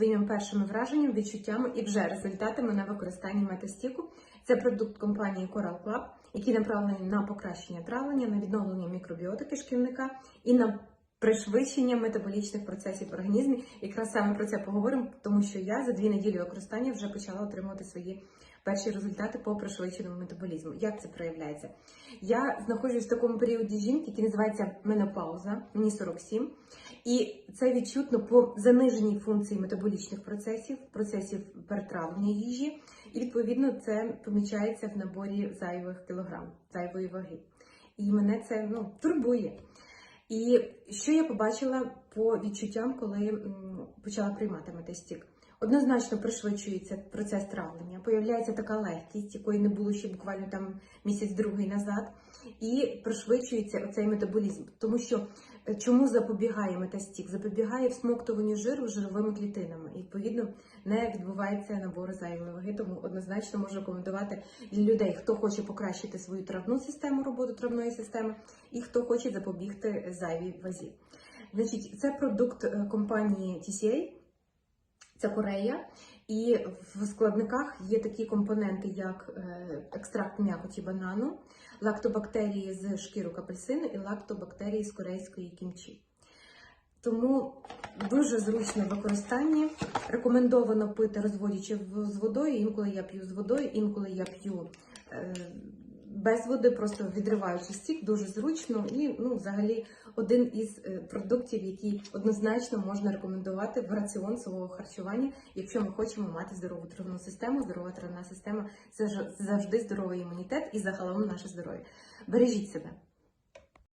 своїми першими враженнями, відчуттями і вже результатами на використанні метастіку. Це продукт компанії Coral Club, який направлений на покращення травлення, на відновлення мікробіотики шкільника і на пришвидшення метаболічних процесів в організмі. Якраз саме про це поговоримо, тому що я за дві неділі використання вже почала отримувати свої перші результати по пришвидшеному метаболізму. Як це проявляється? Я знаходжусь в такому періоді жінки, який називається менопауза, мені 47, і це відчутно по заниженій функції метаболічних процесів, процесів перетравлення їжі, і відповідно це помічається в наборі зайвих кілограм, зайвої ваги. І мене це ну, турбує. І що я побачила по відчуттям, коли почала приймати метастік? Однозначно пришвидшується процес травлення, появляється така легкість, якої не було ще буквально там місяць-другий назад, і пришвидшується оцей метаболізм. Тому що чому запобігає метастік? Запобігає всмоктуванню жиру жировими клітинами. І відповідно не відбувається набору зайвої ваги. Тому однозначно можу рекомендувати для людей, хто хоче покращити свою травну систему, роботу травної системи, і хто хоче запобігти зайвій вазі. Значить, це продукт е, компанії TCA. Це Корея, і в складниках є такі компоненти, як е, екстракт м'якоті банану, лактобактерії з шкірок апельсину і лактобактерії з корейської кімчі. Тому дуже зручне використання. Рекомендовано пити, розводячи з водою. Інколи я п'ю з водою, інколи я п'ю е, без води, просто відриваючи стік, дуже зручно і ну, взагалі один із е, продуктів, який однозначно можна рекомендувати в раціон свого харчування, якщо ми хочемо мати здорову травну систему. Здорова травна система це завжди здоровий імунітет і загалом наше здоров'я. Бережіть себе.